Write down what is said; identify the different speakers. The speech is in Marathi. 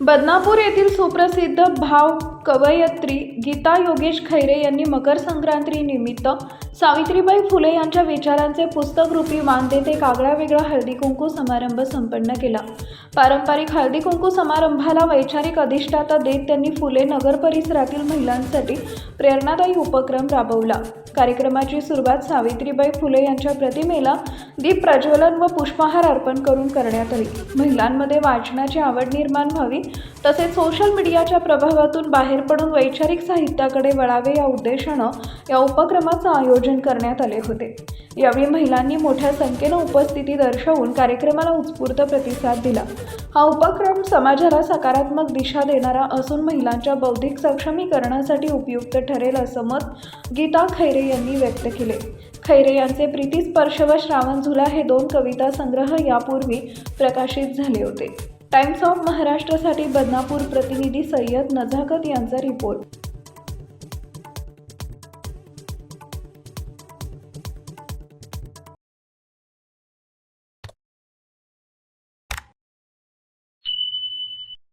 Speaker 1: बदनापूर येथील सुप्रसिद्ध भाव कवयत्री गीता योगेश खैरे यांनी मकर संक्रांतीनिमित्त सावित्रीबाई फुले यांच्या विचारांचे पुस्तकरूपी मान देते कागळा वेगळा हळदी कुंकू समारंभ संपन्न केला. पारंपरिक हळदी कुंकू समारंभाला वैचारिक अधिष्ठाता देत त्यांनी फुले नगर परिसरातील महिलांसाठी प्रेरणादायी उपक्रम राबवला. कार्यक्रमाची सुरुवात सावित्रीबाई फुले यांच्या प्रतिमेला दीप प्रज्वलन व पुष्पहार अर्पण करून करण्यात आली. महिलांमध्ये वाचनाची आवड निर्माण व्हावी तसेच सोशल मीडियाच्या प्रभावातून बाहेर पडून वैचारिक साहित्याकडे वळावे या उद्देशानं या उपक्रमाचं आयोजन करण्यात आले होते. यावेळी महिलांनी मोठ्या संख्येनं उपस्थिती दर्शवून कार्यक्रमाला उत्स्फूर्त प्रतिसाद दिला. हा उपक्रम समाजाला सकारात्मक दिशा देणारा असून महिलांच्या बौद्धिक सक्षमीकरणासाठी उपयुक्त ठरेल असं मत गीता खैरे यांनी व्यक्त केले. खैरे यांचे प्रीतीस्पर्श व श्रावण झुला हे दोन कविता संग्रह यापूर्वी प्रकाशित झाले होते. टाइम्स ऑफ महाराष्ट्रासाठी बदनापूर प्रतिनिधी सय्यद नझाकत यांचा रिपोर्ट